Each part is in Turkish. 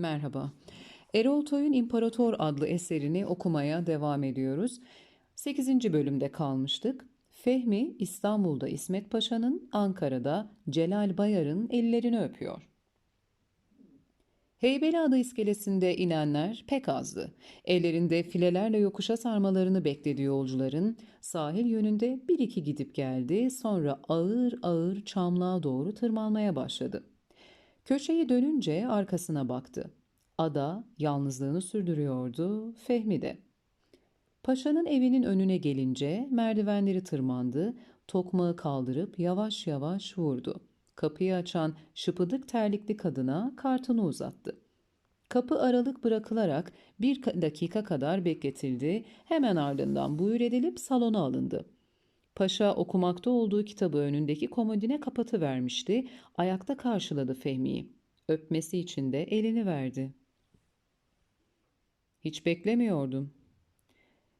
Merhaba. Erol Toy'un İmparator adlı eserini okumaya devam ediyoruz. 8. bölümde kalmıştık. Fehmi İstanbul'da İsmet Paşa'nın, Ankara'da Celal Bayar'ın ellerini öpüyor. Heybeliada iskelesinde inenler pek azdı. Ellerinde filelerle yokuşa sarmalarını beklediği yolcuların sahil yönünde bir iki gidip geldi, sonra ağır ağır çamlığa doğru tırmanmaya başladı. Köşeyi dönünce arkasına baktı. Ada yalnızlığını sürdürüyordu, Fehmi de. Paşanın evinin önüne gelince merdivenleri tırmandı, tokmağı kaldırıp yavaş yavaş vurdu. Kapıyı açan şıpıdık terlikli kadına kartını uzattı. Kapı aralık bırakılarak bir dakika kadar bekletildi, hemen ardından buyur edilip salona alındı. Paşa okumakta olduğu kitabı önündeki komodine kapatıvermişti, ayakta karşıladı Fehmi'yi. Öpmesi için de elini verdi. Hiç beklemiyordum.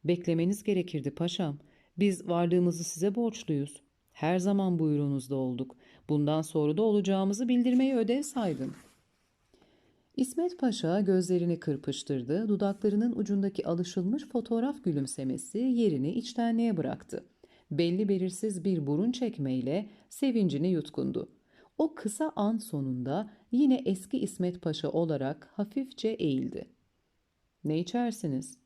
Beklemeniz gerekirdi paşam. Biz varlığımızı size borçluyuz. Her zaman buyruğunuzda olduk. Bundan sonra da olacağımızı bildirmeyi ödev saydım. İsmet Paşa gözlerini kırpıştırdı, dudaklarının ucundaki alışılmış fotoğraf gülümsemesi yerini içtenliğe bıraktı. Belli belirsiz bir burun çekmeyle sevincini yutkundu. O kısa an sonunda yine eski İsmet Paşa olarak hafifçe eğildi. Ne içersiniz?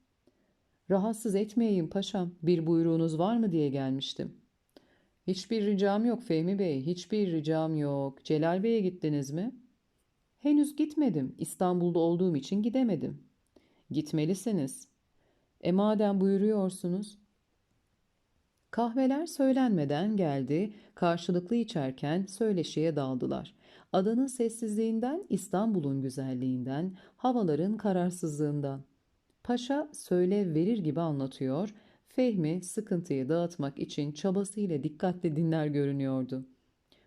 Rahatsız etmeyeyim paşam, bir buyruğunuz var mı diye gelmiştim. Hiçbir ricam yok Fehmi Bey, hiçbir ricam yok. Celal Bey'e gittiniz mi? Henüz gitmedim. İstanbul'da olduğum için gidemedim. Gitmelisiniz. E madem buyuruyorsunuz. Kahveler söylenmeden geldi, karşılıklı içerken söyleşiye daldılar. Adanın sessizliğinden, İstanbul'un güzelliğinden, havaların kararsızlığından. Paşa söyle verir gibi anlatıyor, Fehmi sıkıntıyı dağıtmak için çabasıyla dikkatli dinler görünüyordu.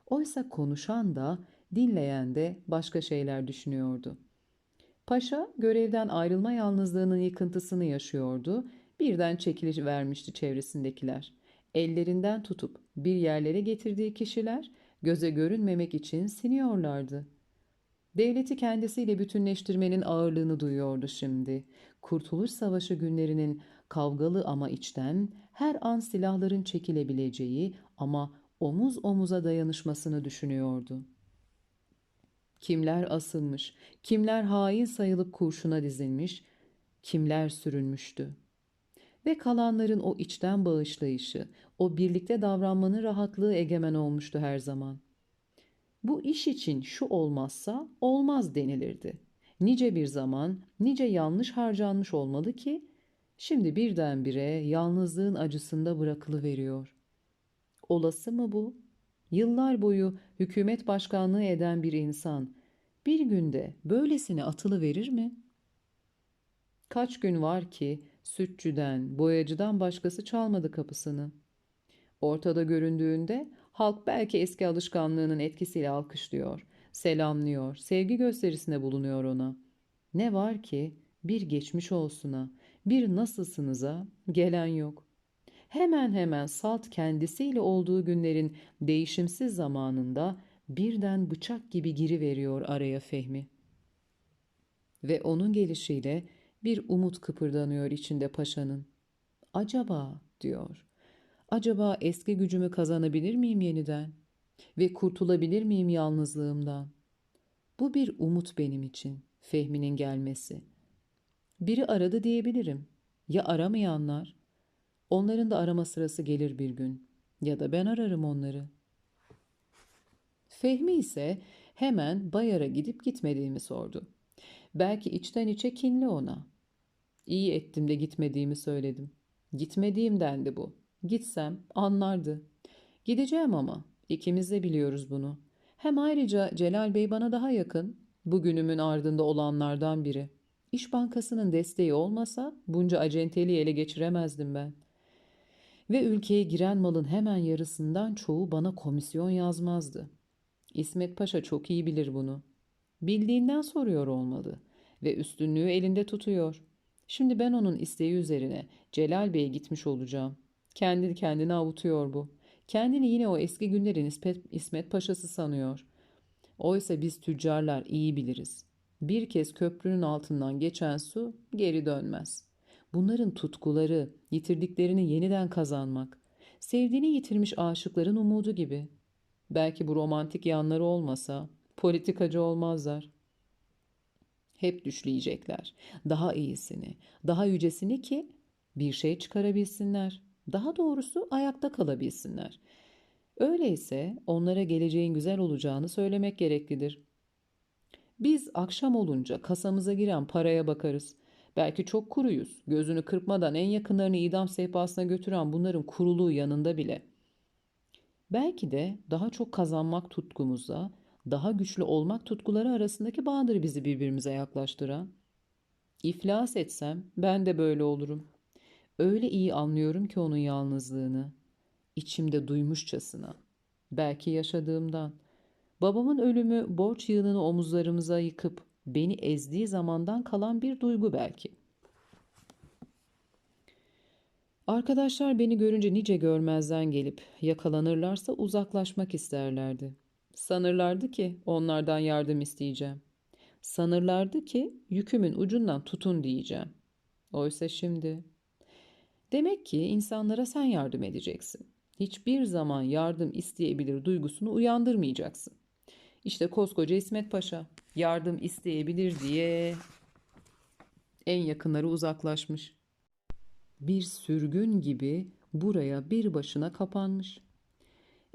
Oysa konuşan da, dinleyen de başka şeyler düşünüyordu. Paşa görevden ayrılma yalnızlığının yıkıntısını yaşıyordu. Birden çekiliş vermişti çevresindekiler. Ellerinden tutup bir yerlere getirdiği kişiler göze görünmemek için siniyorlardı. Devleti kendisiyle bütünleştirmenin ağırlığını duyuyordu şimdi. Kurtuluş Savaşı günlerinin kavgalı ama içten, her an silahların çekilebileceği ama omuz omuza dayanışmasını düşünüyordu. Kimler asılmış, kimler hain sayılıp kurşuna dizilmiş, kimler sürülmüştü. Ve kalanların o içten bağışlayışı, o birlikte davranmanın rahatlığı egemen olmuştu her zaman. Bu iş için şu olmazsa olmaz denilirdi. Nice bir zaman, nice yanlış harcanmış olmalı ki şimdi birdenbire yalnızlığın acısında bırakılı veriyor. Olası mı bu? Yıllar boyu hükümet başkanlığı eden bir insan bir günde böylesine atılı verir mi? Kaç gün var ki sütçüden, boyacıdan başkası çalmadı kapısını. Ortada göründüğünde halk belki eski alışkanlığının etkisiyle alkışlıyor, selamlıyor, sevgi gösterisinde bulunuyor ona. Ne var ki bir geçmiş olsuna, bir nasılsınıza gelen yok. Hemen hemen salt kendisiyle olduğu günlerin değişimsiz zamanında birden bıçak gibi giri veriyor araya Fehmi. Ve onun gelişiyle bir umut kıpırdanıyor içinde paşanın. Acaba diyor. Acaba eski gücümü kazanabilir miyim yeniden? Ve kurtulabilir miyim yalnızlığımdan? Bu bir umut benim için, Fehmi'nin gelmesi. Biri aradı diyebilirim. Ya aramayanlar? Onların da arama sırası gelir bir gün. Ya da ben ararım onları. Fehmi ise hemen Bayar'a gidip gitmediğimi sordu. Belki içten içe kinli ona. İyi ettim de gitmediğimi söyledim. Gitmediğim dendi bu. Gitsem anlardı. Gideceğim ama. İkimiz de biliyoruz bunu. Hem ayrıca Celal Bey bana daha yakın. Bugünümün ardında olanlardan biri. İş Bankası'nın desteği olmasa bunca acenteliği ele geçiremezdim ben. Ve ülkeye giren malın hemen yarısından çoğu bana komisyon yazmazdı. İsmet Paşa çok iyi bilir bunu. Bildiğinden soruyor olmalı ve üstünlüğü elinde tutuyor. Şimdi ben onun isteği üzerine Celal Bey'e gitmiş olacağım. Kendi kendini avutuyor bu. Kendini yine o eski günlerin İsmet, Paşası sanıyor. Oysa biz tüccarlar iyi biliriz. Bir kez köprünün altından geçen su geri dönmez. Bunların tutkuları, yitirdiklerini yeniden kazanmak, sevdiğini yitirmiş aşıkların umudu gibi. Belki bu romantik yanları olmasa politikacı olmazlar. Hep düşleyecekler. Daha iyisini, daha yücesini ki bir şey çıkarabilsinler. Daha doğrusu ayakta kalabilsinler. Öyleyse onlara geleceğin güzel olacağını söylemek gereklidir. Biz akşam olunca kasamıza giren paraya bakarız. Belki çok kuruyuz. Gözünü kırpmadan en yakınlarını idam sehpasına götüren bunların kuruluğu yanında bile. Belki de daha çok kazanmak tutkumuzla, daha güçlü olmak tutkuları arasındaki bağdır bizi birbirimize yaklaştıran. İflas etsem ben de böyle olurum. Öyle iyi anlıyorum ki onun yalnızlığını. İçimde duymuşçasına. Belki yaşadığımdan. Babamın ölümü borç yığınını omuzlarımıza yıkıp beni ezdiği zamandan kalan bir duygu belki. Arkadaşlar beni görünce nice görmezden gelip yakalanırlarsa uzaklaşmak isterlerdi. Sanırlardı ki onlardan yardım isteyeceğim. Sanırlardı ki yükümün ucundan tutun diyeceğim. Oysa şimdi Demek ki insanlara sen yardım edeceksin. Hiçbir zaman yardım isteyebilir duygusunu uyandırmayacaksın. İşte koskoca İsmet Paşa yardım isteyebilir diye en yakınları uzaklaşmış. Bir sürgün gibi buraya bir başına kapanmış.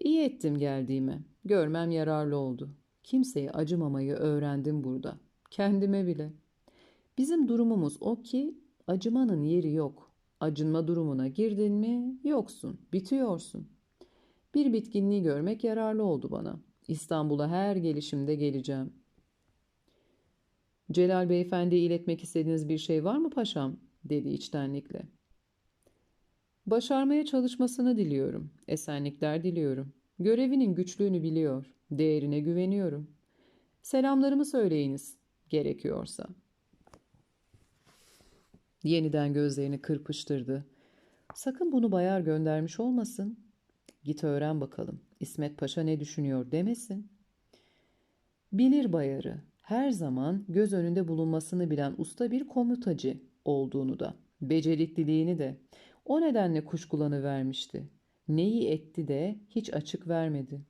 İyi ettim geldiğime. Görmem yararlı oldu. Kimseye acımamayı öğrendim burada. Kendime bile. Bizim durumumuz o ki acımanın yeri yok. Acınma durumuna girdin mi yoksun, bitiyorsun. Bir bitkinliği görmek yararlı oldu bana. İstanbul'a her gelişimde geleceğim. Celal Beyefendi'ye iletmek istediğiniz bir şey var mı paşam? dedi içtenlikle. Başarmaya çalışmasını diliyorum. Esenlikler diliyorum. Görevinin güçlüğünü biliyor. Değerine güveniyorum. Selamlarımı söyleyiniz gerekiyorsa. Yeniden gözlerini kırpıştırdı. Sakın bunu bayar göndermiş olmasın. Git öğren bakalım. İsmet Paşa ne düşünüyor demesin. Bilir bayarı. Her zaman göz önünde bulunmasını bilen usta bir komutacı olduğunu da, becerikliliğini de. O nedenle kuşkulanı vermişti. Neyi etti de hiç açık vermedi.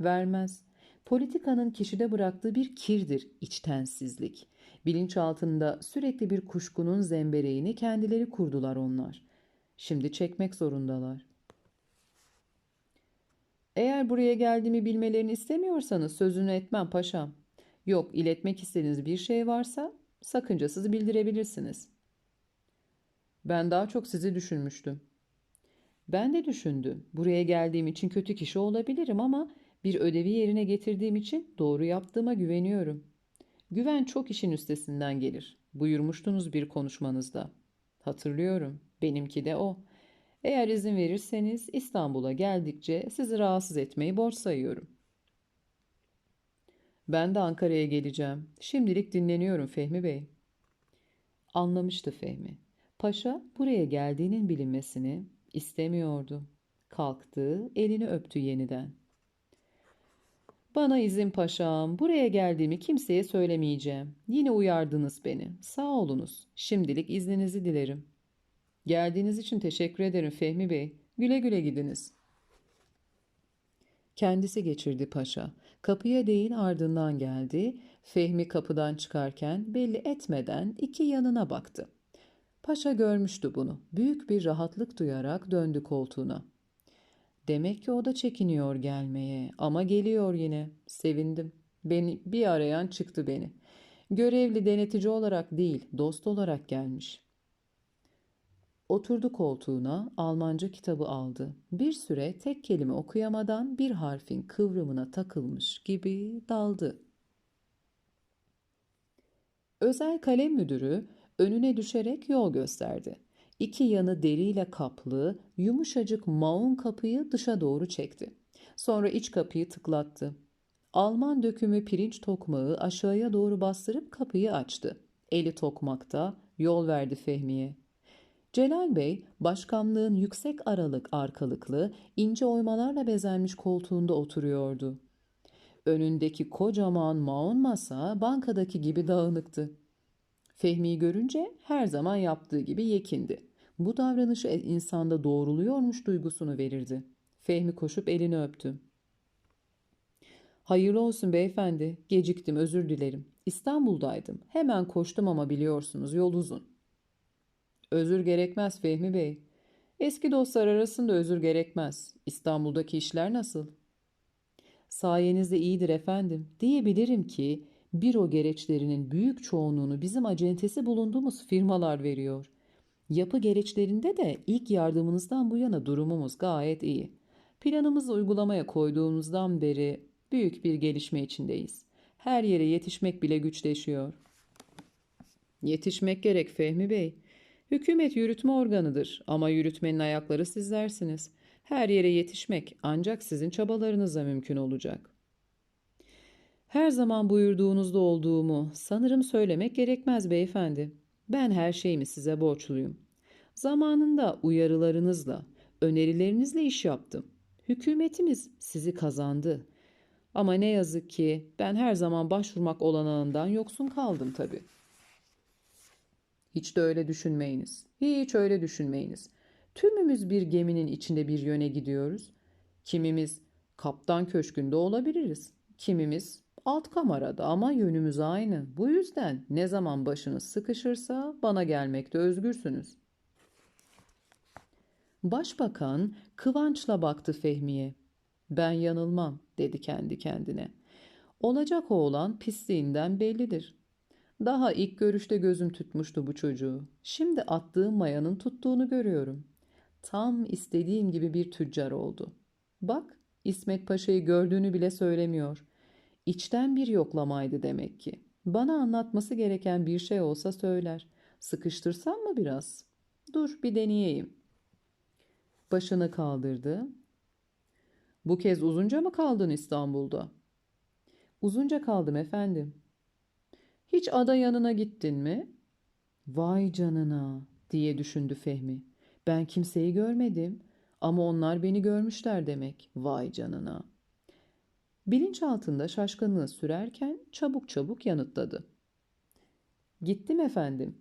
Vermez. Politikanın kişide bıraktığı bir kirdir içtensizlik. Bilinçaltında sürekli bir kuşkunun zembereğini kendileri kurdular onlar. Şimdi çekmek zorundalar. Eğer buraya geldiğimi bilmelerini istemiyorsanız sözünü etmem paşam. Yok iletmek istediğiniz bir şey varsa sakıncasız bildirebilirsiniz. Ben daha çok sizi düşünmüştüm. Ben de düşündüm. Buraya geldiğim için kötü kişi olabilirim ama bir ödevi yerine getirdiğim için doğru yaptığıma güveniyorum. Güven çok işin üstesinden gelir. Buyurmuştunuz bir konuşmanızda. Hatırlıyorum. Benimki de o. Eğer izin verirseniz İstanbul'a geldikçe sizi rahatsız etmeyi borç sayıyorum. Ben de Ankara'ya geleceğim. Şimdilik dinleniyorum Fehmi Bey. Anlamıştı Fehmi. Paşa buraya geldiğinin bilinmesini istemiyordu. Kalktı, elini öptü yeniden. Bana izin paşam, buraya geldiğimi kimseye söylemeyeceğim. Yine uyardınız beni. Sağ olunuz. Şimdilik izninizi dilerim. Geldiğiniz için teşekkür ederim Fehmi Bey. Güle güle gidiniz. Kendisi geçirdi paşa. Kapıya değil ardından geldi. Fehmi kapıdan çıkarken belli etmeden iki yanına baktı. Paşa görmüştü bunu. Büyük bir rahatlık duyarak döndü koltuğuna. Demek ki o da çekiniyor gelmeye ama geliyor yine. Sevindim. Beni bir arayan çıktı beni. Görevli denetici olarak değil, dost olarak gelmiş. Oturdu koltuğuna, Almanca kitabı aldı. Bir süre tek kelime okuyamadan bir harfin kıvrımına takılmış gibi daldı. Özel kalem müdürü önüne düşerek yol gösterdi. İki yanı deriyle kaplı, yumuşacık maun kapıyı dışa doğru çekti. Sonra iç kapıyı tıklattı. Alman dökümü pirinç tokmağı aşağıya doğru bastırıp kapıyı açtı. Eli tokmakta, yol verdi Fehmi'ye. Celal Bey, başkanlığın yüksek aralık arkalıklı, ince oymalarla bezenmiş koltuğunda oturuyordu. Önündeki kocaman maon masa bankadaki gibi dağınıktı. Fehmi'yi görünce her zaman yaptığı gibi yekindi. Bu davranışı insanda doğruluyormuş duygusunu verirdi. Fehmi koşup elini öptü. Hayırlı olsun beyefendi. Geciktim özür dilerim. İstanbul'daydım. Hemen koştum ama biliyorsunuz yol uzun. Özür gerekmez Fehmi Bey. Eski dostlar arasında özür gerekmez. İstanbul'daki işler nasıl? Sayenizde iyidir efendim. Diyebilirim ki büro gereçlerinin büyük çoğunluğunu bizim acentesi bulunduğumuz firmalar veriyor. Yapı gereçlerinde de ilk yardımınızdan bu yana durumumuz gayet iyi. Planımızı uygulamaya koyduğumuzdan beri büyük bir gelişme içindeyiz. Her yere yetişmek bile güçleşiyor. Yetişmek gerek Fehmi Bey. Hükümet yürütme organıdır ama yürütmenin ayakları sizlersiniz. Her yere yetişmek ancak sizin çabalarınızla mümkün olacak. Her zaman buyurduğunuzda olduğumu sanırım söylemek gerekmez beyefendi. Ben her şeyimi size borçluyum. Zamanında uyarılarınızla, önerilerinizle iş yaptım. Hükümetimiz sizi kazandı. Ama ne yazık ki ben her zaman başvurmak olanağından yoksun kaldım tabii. Hiç de öyle düşünmeyiniz. Hiç öyle düşünmeyiniz. Tümümüz bir geminin içinde bir yöne gidiyoruz. Kimimiz kaptan köşkünde olabiliriz. Kimimiz alt kamerada ama yönümüz aynı. Bu yüzden ne zaman başınız sıkışırsa bana gelmekte özgürsünüz. Başbakan kıvançla baktı Fehmi'ye. Ben yanılmam dedi kendi kendine. Olacak oğlan pisliğinden bellidir. Daha ilk görüşte gözüm tutmuştu bu çocuğu. Şimdi attığım mayanın tuttuğunu görüyorum. Tam istediğim gibi bir tüccar oldu. Bak İsmet Paşa'yı gördüğünü bile söylemiyor. İçten bir yoklamaydı demek ki. Bana anlatması gereken bir şey olsa söyler. Sıkıştırsam mı biraz? Dur bir deneyeyim. Başını kaldırdı. Bu kez uzunca mı kaldın İstanbul'da? Uzunca kaldım efendim. Hiç ada yanına gittin mi? Vay canına diye düşündü Fehmi. Ben kimseyi görmedim ama onlar beni görmüşler demek. Vay canına. Bilinç altında şaşkınlığı sürerken çabuk çabuk yanıtladı. Gittim efendim.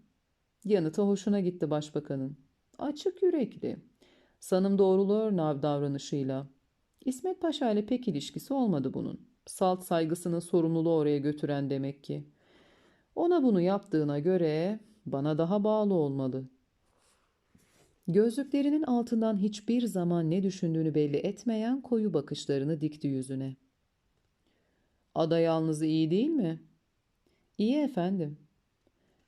Yanıta hoşuna gitti başbakanın. Açık yürekli. Sanım doğruluyor nav davranışıyla. İsmet Paşa ile pek ilişkisi olmadı bunun. Salt saygısının sorumluluğu oraya götüren demek ki. Ona bunu yaptığına göre bana daha bağlı olmalı. Gözlüklerinin altından hiçbir zaman ne düşündüğünü belli etmeyen koyu bakışlarını dikti yüzüne. Ada yalnız iyi değil mi? İyi efendim.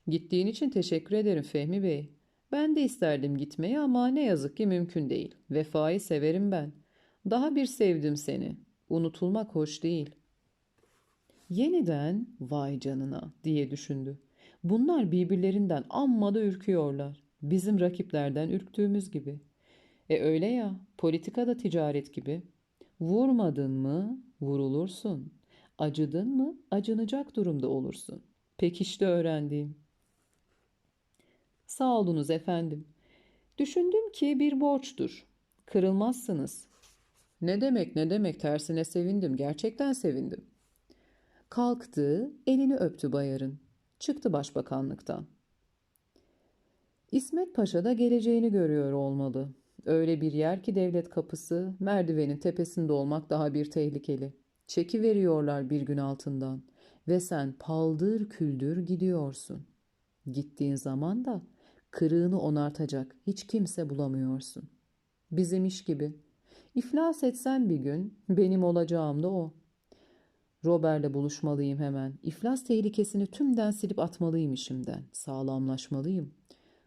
Gittiğin için teşekkür ederim Fehmi Bey. Ben de isterdim gitmeyi ama ne yazık ki mümkün değil. Vefayı severim ben. Daha bir sevdim seni. Unutulmak hoş değil. Yeniden vay canına diye düşündü. Bunlar birbirlerinden amma da ürküyorlar. Bizim rakiplerden ürktüğümüz gibi. E öyle ya, politikada ticaret gibi. Vurmadın mı vurulursun. Acıdın mı acınacak durumda olursun. Pekişti öğrendiğim. Sağ olunuz efendim. Düşündüm ki bir borçtur. Kırılmazsınız. Ne demek ne demek tersine sevindim. Gerçekten sevindim. Kalktı, elini öptü bayarın. Çıktı başbakanlıktan. İsmet Paşa da geleceğini görüyor olmalı. Öyle bir yer ki devlet kapısı, merdivenin tepesinde olmak daha bir tehlikeli. Çeki veriyorlar bir gün altından ve sen paldır küldür gidiyorsun. Gittiğin zaman da kırığını onartacak hiç kimse bulamıyorsun. Bizim iş gibi. İflas etsen bir gün benim olacağım da o. Robert'le buluşmalıyım hemen. İflas tehlikesini tümden silip atmalıyım işimden. Sağlamlaşmalıyım.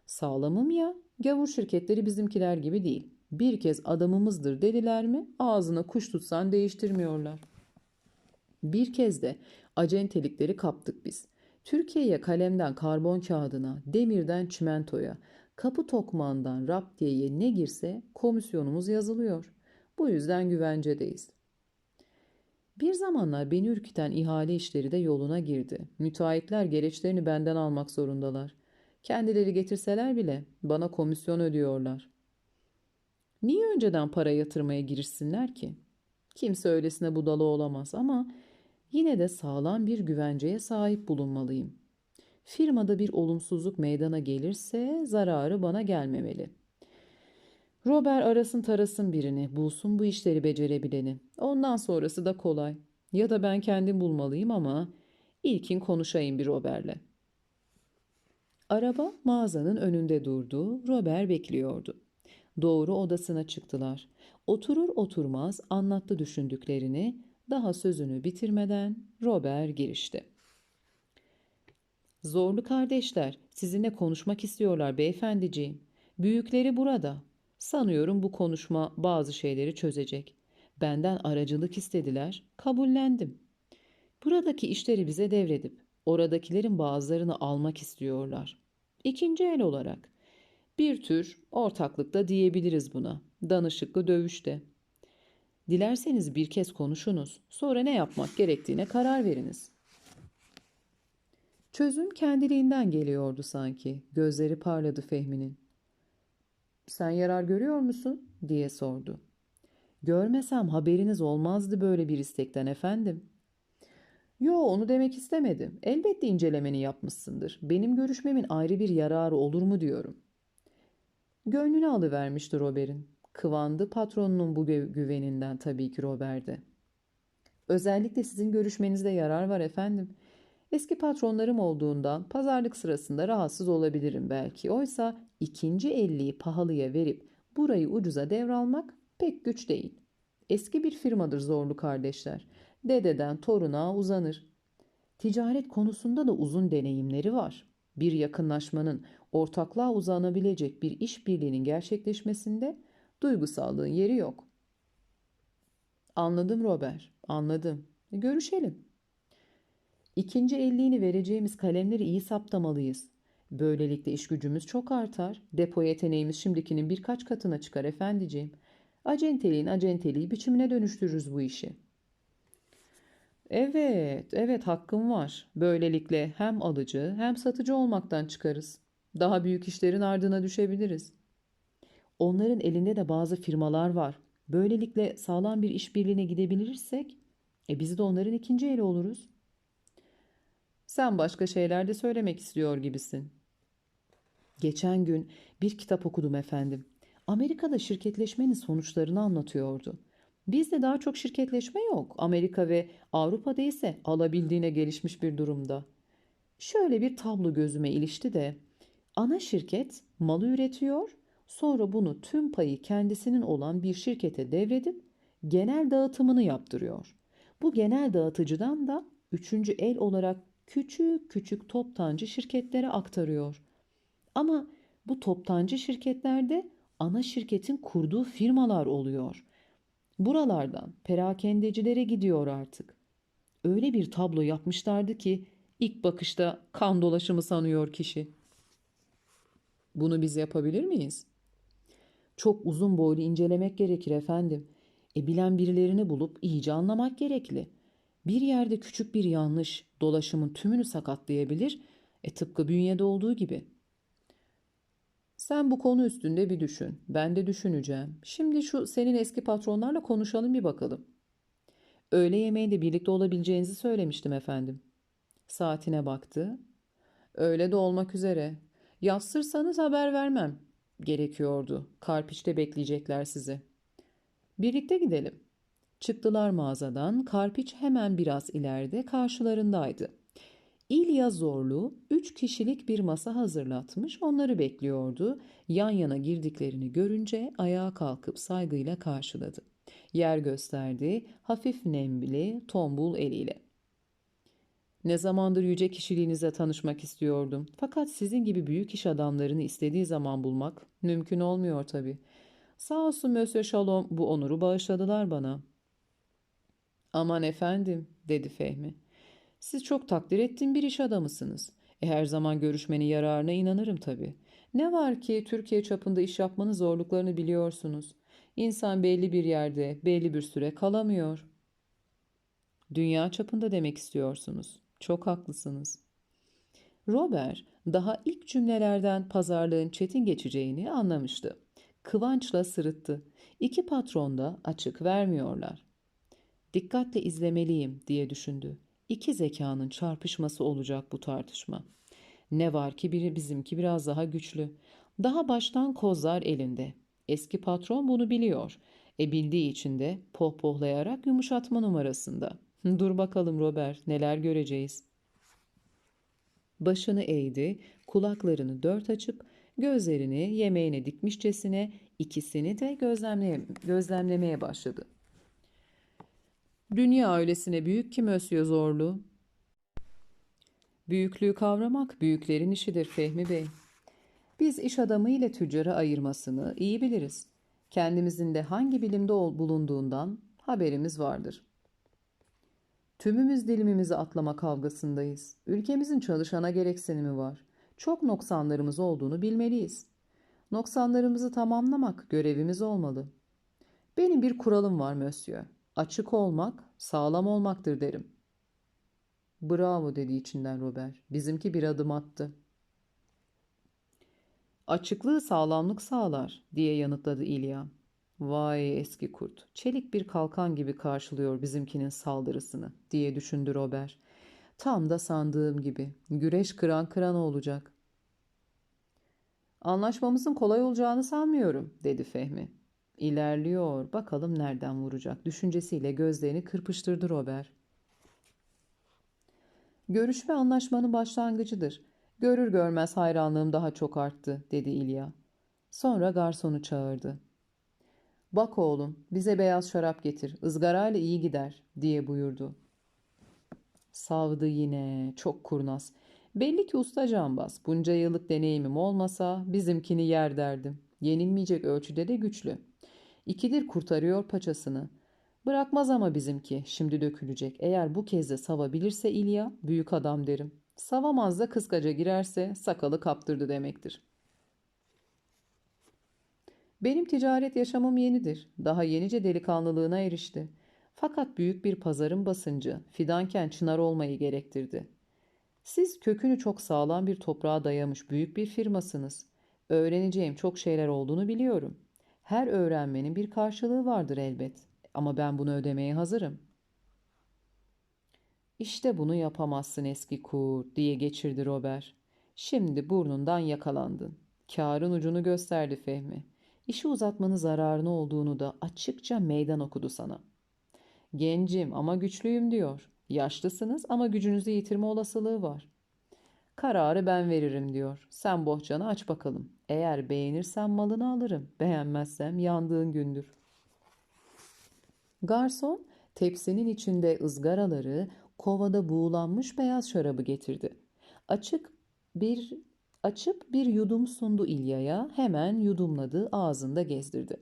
Sağlamım ya. Gavur şirketleri bizimkiler gibi değil. Bir kez adamımızdır dediler mi ağzına kuş tutsan değiştirmiyorlar. Bir kez de acentelikleri kaptık biz. Türkiye'ye kalemden karbon kağıdına, demirden çimentoya, kapı tokmağından raptiyeye ne girse komisyonumuz yazılıyor. Bu yüzden güvencedeyiz. Bir zamanlar beni ürküten ihale işleri de yoluna girdi. Müteahhitler gereçlerini benden almak zorundalar. Kendileri getirseler bile bana komisyon ödüyorlar. Niye önceden para yatırmaya girişsinler ki? Kimse öylesine budala olamaz ama Yine de sağlam bir güvenceye sahip bulunmalıyım. Firmada bir olumsuzluk meydana gelirse zararı bana gelmemeli. Robert arasın tarasın birini, bulsun bu işleri becerebileni. Ondan sonrası da kolay. Ya da ben kendim bulmalıyım ama ilkin konuşayım bir Robert'le. Araba mağazanın önünde durdu. Robert bekliyordu. Doğru odasına çıktılar. Oturur oturmaz anlattı düşündüklerini. Daha sözünü bitirmeden Robert girişti. Zorlu kardeşler sizinle konuşmak istiyorlar beyefendiciğim. Büyükleri burada. Sanıyorum bu konuşma bazı şeyleri çözecek. Benden aracılık istediler, kabullendim. Buradaki işleri bize devredip oradakilerin bazılarını almak istiyorlar. İkinci el olarak bir tür ortaklıkta diyebiliriz buna. Danışıklı dövüşte. Dilerseniz bir kez konuşunuz. Sonra ne yapmak gerektiğine karar veriniz. Çözüm kendiliğinden geliyordu sanki. Gözleri parladı Fehmi'nin. Sen yarar görüyor musun? diye sordu. Görmesem haberiniz olmazdı böyle bir istekten efendim. Yo onu demek istemedim. Elbette incelemeni yapmışsındır. Benim görüşmemin ayrı bir yararı olur mu diyorum. Gönlünü alıvermişti Robert'in. Kıvandı patronunun bu güveninden tabii ki Robert'e. Özellikle sizin görüşmenizde yarar var efendim. Eski patronlarım olduğundan pazarlık sırasında rahatsız olabilirim belki. Oysa ikinci elliyi pahalıya verip burayı ucuza devralmak pek güç değil. Eski bir firmadır zorlu kardeşler. Dededen toruna uzanır. Ticaret konusunda da uzun deneyimleri var. Bir yakınlaşmanın ortaklığa uzanabilecek bir işbirliğinin gerçekleşmesinde duygusallığın yeri yok. Anladım Robert, anladım. E, görüşelim. İkinci elliğini vereceğimiz kalemleri iyi saptamalıyız. Böylelikle iş gücümüz çok artar. Depo yeteneğimiz şimdikinin birkaç katına çıkar efendiciğim. Acenteliğin acenteliği biçimine dönüştürürüz bu işi. Evet, evet hakkım var. Böylelikle hem alıcı hem satıcı olmaktan çıkarız. Daha büyük işlerin ardına düşebiliriz. Onların elinde de bazı firmalar var. Böylelikle sağlam bir işbirliğine gidebilirsek e biz de onların ikinci eli oluruz. Sen başka şeyler de söylemek istiyor gibisin. Geçen gün bir kitap okudum efendim. Amerika'da şirketleşmenin sonuçlarını anlatıyordu. Bizde daha çok şirketleşme yok. Amerika ve Avrupa'da ise alabildiğine gelişmiş bir durumda. Şöyle bir tablo gözüme ilişti de ana şirket malı üretiyor, sonra bunu tüm payı kendisinin olan bir şirkete devredip genel dağıtımını yaptırıyor. Bu genel dağıtıcıdan da üçüncü el olarak küçük küçük toptancı şirketlere aktarıyor. Ama bu toptancı şirketlerde ana şirketin kurduğu firmalar oluyor. Buralardan perakendecilere gidiyor artık. Öyle bir tablo yapmışlardı ki ilk bakışta kan dolaşımı sanıyor kişi. Bunu biz yapabilir miyiz? Çok uzun boylu incelemek gerekir efendim. E bilen birilerini bulup iyice anlamak gerekli. Bir yerde küçük bir yanlış dolaşımın tümünü sakatlayabilir. E tıpkı bünyede olduğu gibi. Sen bu konu üstünde bir düşün. Ben de düşüneceğim. Şimdi şu senin eski patronlarla konuşalım bir bakalım. Öğle yemeğinde birlikte olabileceğinizi söylemiştim efendim. Saatine baktı. Öyle de olmak üzere. Yatsırsanız haber vermem gerekiyordu. Karpiç'te bekleyecekler sizi. Birlikte gidelim. Çıktılar mağazadan. Karpiç hemen biraz ileride karşılarındaydı. İlya Zorlu üç kişilik bir masa hazırlatmış onları bekliyordu. Yan yana girdiklerini görünce ayağa kalkıp saygıyla karşıladı. Yer gösterdi hafif nemli tombul eliyle. Ne zamandır yüce kişiliğinize tanışmak istiyordum. Fakat sizin gibi büyük iş adamlarını istediği zaman bulmak mümkün olmuyor tabii. Sağ olsun Monsieur Shalom bu onuru bağışladılar bana. Aman efendim dedi Fehmi. Siz çok takdir ettiğim bir iş adamısınız. E her zaman görüşmenin yararına inanırım tabii. Ne var ki Türkiye çapında iş yapmanın zorluklarını biliyorsunuz. İnsan belli bir yerde belli bir süre kalamıyor. Dünya çapında demek istiyorsunuz. Çok haklısınız. Robert daha ilk cümlelerden pazarlığın çetin geçeceğini anlamıştı. Kıvançla sırıttı. İki patron da açık vermiyorlar. Dikkatle izlemeliyim diye düşündü. İki zekanın çarpışması olacak bu tartışma. Ne var ki biri bizimki biraz daha güçlü. Daha baştan kozlar elinde. Eski patron bunu biliyor. E bildiği için de pohpohlayarak yumuşatma numarasında. Dur bakalım Robert, neler göreceğiz. Başını eğdi, kulaklarını dört açıp gözlerini yemeğine dikmişçesine ikisini de gözlemleye, gözlemlemeye başladı. Dünya öylesine büyük ki Mösyö Zorlu. Büyüklüğü kavramak büyüklerin işidir Fehmi Bey. Biz iş adamı ile tüccarı ayırmasını iyi biliriz. Kendimizin de hangi bilimde bulunduğundan haberimiz vardır. Tümümüz dilimimizi atlama kavgasındayız. Ülkemizin çalışana gereksinimi var. Çok noksanlarımız olduğunu bilmeliyiz. Noksanlarımızı tamamlamak görevimiz olmalı. Benim bir kuralım var Mösyö. Açık olmak, sağlam olmaktır derim. Bravo dedi içinden Robert. Bizimki bir adım attı. Açıklığı sağlamlık sağlar diye yanıtladı İlya. Vay eski kurt. Çelik bir kalkan gibi karşılıyor bizimkinin saldırısını diye düşündü Robert. Tam da sandığım gibi. Güreş kıran kıran olacak. Anlaşmamızın kolay olacağını sanmıyorum dedi Fehmi. İlerliyor. Bakalım nereden vuracak. Düşüncesiyle gözlerini kırpıştırdı Robert. Görüşme anlaşmanın başlangıcıdır. Görür görmez hayranlığım daha çok arttı, dedi İlya. Sonra garsonu çağırdı. Bak oğlum, bize beyaz şarap getir, ızgarayla iyi gider, diye buyurdu. Savdı yine, çok kurnaz. Belli ki usta cambaz. Bunca yıllık deneyimim olmasa bizimkini yer derdim. Yenilmeyecek ölçüde de güçlü. İkidir kurtarıyor paçasını. Bırakmaz ama bizimki, şimdi dökülecek. Eğer bu kez de savabilirse İlya, büyük adam derim. Savamaz da kıskaca girerse sakalı kaptırdı demektir. Benim ticaret yaşamım yenidir. Daha yenice delikanlılığına erişti. Fakat büyük bir pazarın basıncı, fidanken çınar olmayı gerektirdi. Siz kökünü çok sağlam bir toprağa dayamış büyük bir firmasınız. Öğreneceğim çok şeyler olduğunu biliyorum. Her öğrenmenin bir karşılığı vardır elbet. Ama ben bunu ödemeye hazırım. İşte bunu yapamazsın eski kur diye geçirdi Robert. Şimdi burnundan yakalandın. Karın ucunu gösterdi Fehmi. İşi uzatmanın zararını olduğunu da açıkça meydan okudu sana. Gencim ama güçlüyüm diyor. Yaşlısınız ama gücünüzü yitirme olasılığı var. Kararı ben veririm diyor. Sen bohçanı aç bakalım. Eğer beğenirsen malını alırım. Beğenmezsem yandığın gündür. Garson tepsinin içinde ızgaraları, kovada buğulanmış beyaz şarabı getirdi. Açık bir açıp bir yudum sundu İlya'ya, hemen yudumladı, ağzında gezdirdi.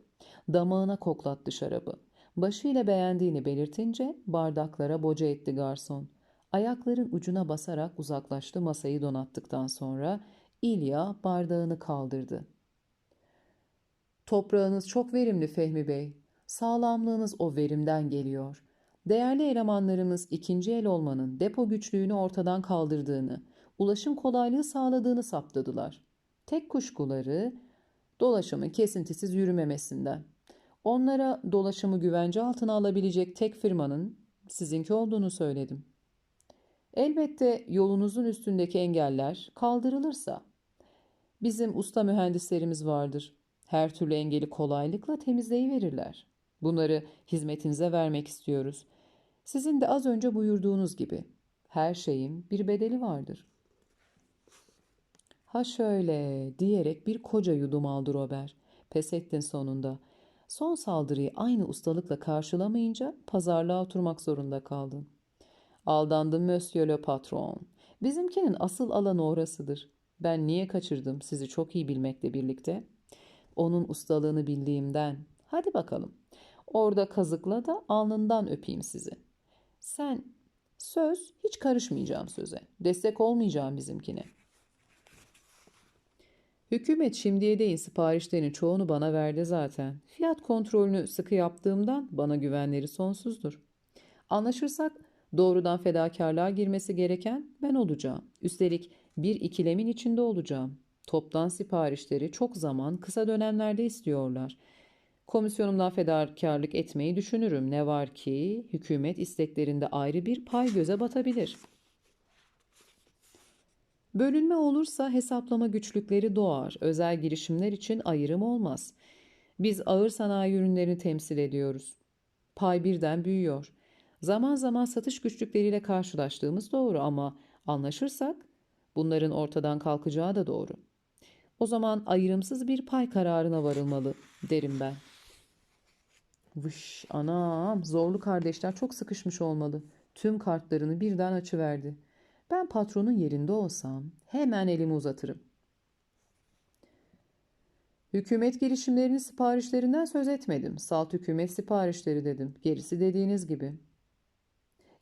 Damağına koklattı şarabı. Başıyla beğendiğini belirtince bardaklara boca etti garson. Ayakların ucuna basarak uzaklaştı masayı donattıktan sonra İlya bardağını kaldırdı. Toprağınız çok verimli Fehmi Bey. Sağlamlığınız o verimden geliyor. Değerli elemanlarımız ikinci el olmanın depo güçlüğünü ortadan kaldırdığını, ulaşım kolaylığı sağladığını saptadılar. Tek kuşkuları dolaşımın kesintisiz yürümemesinden. Onlara dolaşımı güvence altına alabilecek tek firmanın sizinki olduğunu söyledim. Elbette yolunuzun üstündeki engeller kaldırılırsa bizim usta mühendislerimiz vardır. Her türlü engeli kolaylıkla temizleyiverirler. Bunları hizmetinize vermek istiyoruz. Sizin de az önce buyurduğunuz gibi her şeyin bir bedeli vardır. Ha şöyle diyerek bir koca yudum aldı Robert. Pes ettin sonunda. Son saldırıyı aynı ustalıkla karşılamayınca pazarlığa oturmak zorunda kaldın. Aldandım Monsieur le Patron. Bizimkinin asıl alanı orasıdır. Ben niye kaçırdım sizi çok iyi bilmekle birlikte? Onun ustalığını bildiğimden. Hadi bakalım. Orada kazıkla da alnından öpeyim sizi. Sen söz hiç karışmayacağım söze. Destek olmayacağım bizimkine. Hükümet şimdiye değin siparişlerin çoğunu bana verdi zaten. Fiyat kontrolünü sıkı yaptığımdan bana güvenleri sonsuzdur. Anlaşırsak doğrudan fedakarlığa girmesi gereken ben olacağım. Üstelik bir ikilemin içinde olacağım. Toptan siparişleri çok zaman kısa dönemlerde istiyorlar. Komisyonumdan fedakarlık etmeyi düşünürüm. Ne var ki hükümet isteklerinde ayrı bir pay göze batabilir. Bölünme olursa hesaplama güçlükleri doğar. Özel girişimler için ayrım olmaz. Biz ağır sanayi ürünlerini temsil ediyoruz. Pay birden büyüyor. Zaman zaman satış güçlükleriyle karşılaştığımız doğru ama anlaşırsak bunların ortadan kalkacağı da doğru. O zaman ayrımsız bir pay kararına varılmalı derim ben. Vış anam zorlu kardeşler çok sıkışmış olmalı. Tüm kartlarını birden açıverdi. Ben patronun yerinde olsam hemen elimi uzatırım. Hükümet girişimlerinin siparişlerinden söz etmedim. Salt hükümet siparişleri dedim. Gerisi dediğiniz gibi.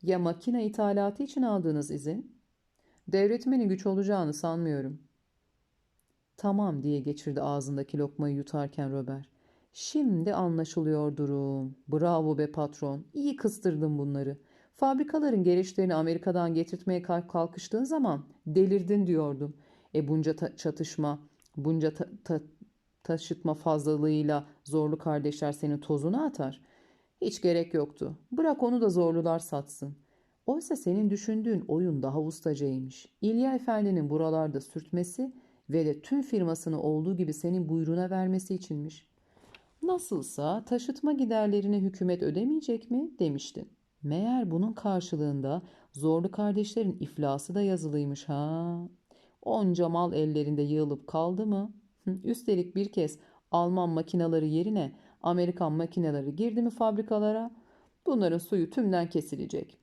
Ya makine ithalatı için aldığınız izin? Devretmenin güç olacağını sanmıyorum. Tamam diye geçirdi ağzındaki lokmayı yutarken Robert. Şimdi anlaşılıyor durum. Bravo be patron. İyi kıstırdın bunları. Fabrikaların gelişlerini Amerika'dan getirtmeye kalkıştığın zaman delirdin diyordum. E bunca çatışma, bunca ta ta taşıtma fazlalığıyla zorlu kardeşler senin tozunu atar. Hiç gerek yoktu. Bırak onu da zorlular satsın. Oysa senin düşündüğün oyun daha ustacaymış. İlya Efendi'nin buralarda sürtmesi ve de tüm firmasını olduğu gibi senin buyruğuna vermesi içinmiş. Nasılsa taşıtma giderlerini hükümet ödemeyecek mi demiştin. Meğer bunun karşılığında zorlu kardeşlerin iflası da yazılıymış ha. Onca mal ellerinde yığılıp kaldı mı? Üstelik bir kez Alman makinaları yerine Amerikan makineleri girdi mi fabrikalara? Bunların suyu tümden kesilecek.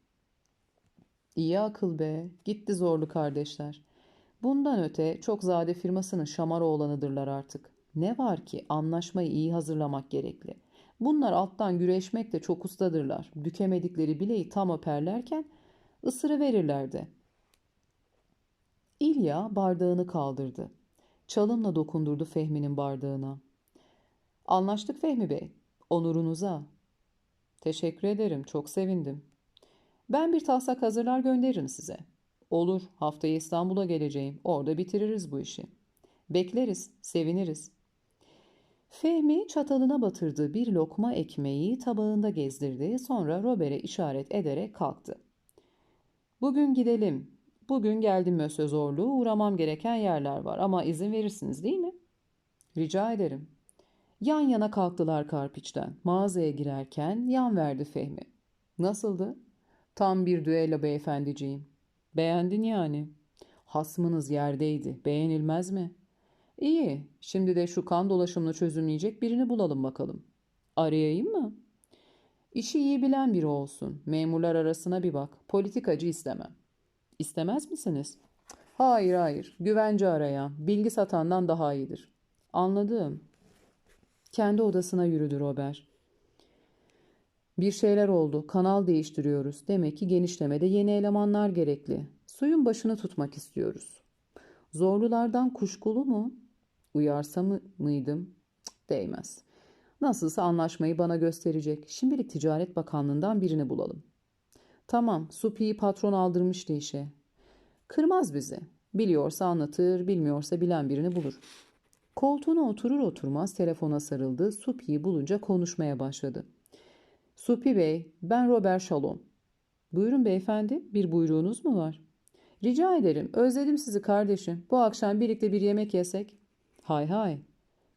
İyi akıl be, gitti zorlu kardeşler. Bundan öte çok zade firmasının şamar oğlanıdırlar artık. Ne var ki anlaşmayı iyi hazırlamak gerekli. Bunlar alttan güreşmekte çok ustadırlar. Bükemedikleri bileği tam öperlerken ısırı verirlerdi. İlya bardağını kaldırdı. Çalımla dokundurdu Fehmi'nin bardağına. Anlaştık Fehmi Bey. Onurunuza. Teşekkür ederim. Çok sevindim. Ben bir taslak hazırlar gönderirim size. Olur. Haftaya İstanbul'a geleceğim. Orada bitiririz bu işi. Bekleriz. Seviniriz. Fehmi çatalına batırdığı bir lokma ekmeği tabağında gezdirdi. Sonra Robert'e işaret ederek kalktı. Bugün gidelim. Bugün geldim Mösyö Zorlu. Uğramam gereken yerler var ama izin verirsiniz değil mi? Rica ederim. Yan yana kalktılar Karpiç'ten. Mağazaya girerken yan verdi Fehmi. Nasıldı? Tam bir düello beyefendiciğim. Beğendin yani. Hasmınız yerdeydi. Beğenilmez mi? İyi. Şimdi de şu kan dolaşımını çözümleyecek birini bulalım bakalım. Arayayım mı? İşi iyi bilen biri olsun. Memurlar arasına bir bak. Politikacı istemem. İstemez misiniz? Hayır hayır. Güvence arayan, bilgi satandan daha iyidir. Anladım. Kendi odasına yürüdü Robert. Bir şeyler oldu. Kanal değiştiriyoruz. Demek ki genişlemede yeni elemanlar gerekli. Suyun başını tutmak istiyoruz. Zorlulardan kuşkulu mu? Uyarsa mı mıydım? Değmez. Nasılsa anlaşmayı bana gösterecek. Şimdilik Ticaret Bakanlığı'ndan birini bulalım. Tamam, Supi'yi patron aldırmıştı işe. Kırmaz bizi. Biliyorsa anlatır, bilmiyorsa bilen birini bulur. Koltuğuna oturur oturmaz telefona sarıldı. Supi'yi bulunca konuşmaya başladı. Supi Bey, ben Robert Shalom. Buyurun beyefendi, bir buyruğunuz mu var? Rica ederim, özledim sizi kardeşim. Bu akşam birlikte bir yemek yesek. Hay hay.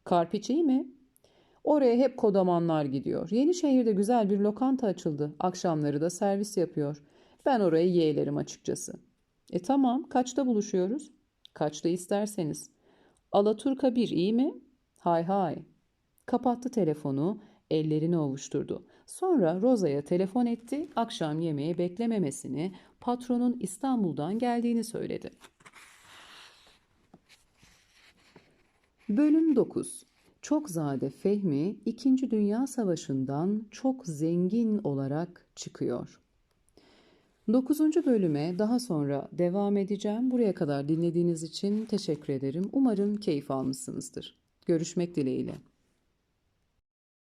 Karpiç iyi mi? Oraya hep kodamanlar gidiyor. Yeni şehirde güzel bir lokanta açıldı. Akşamları da servis yapıyor. Ben orayı yeğlerim açıkçası. E tamam, kaçta buluşuyoruz? Kaçta isterseniz. Alaturka bir iyi mi? Hay hay. Kapattı telefonu, ellerini ovuşturdu. Sonra Roza'ya telefon etti, akşam yemeği beklememesini, patronun İstanbul'dan geldiğini söyledi. Bölüm 9 Çokzade Fehmi 2. Dünya Savaşı'ndan çok zengin olarak çıkıyor. 9. bölüme daha sonra devam edeceğim. Buraya kadar dinlediğiniz için teşekkür ederim. Umarım keyif almışsınızdır. Görüşmek dileğiyle.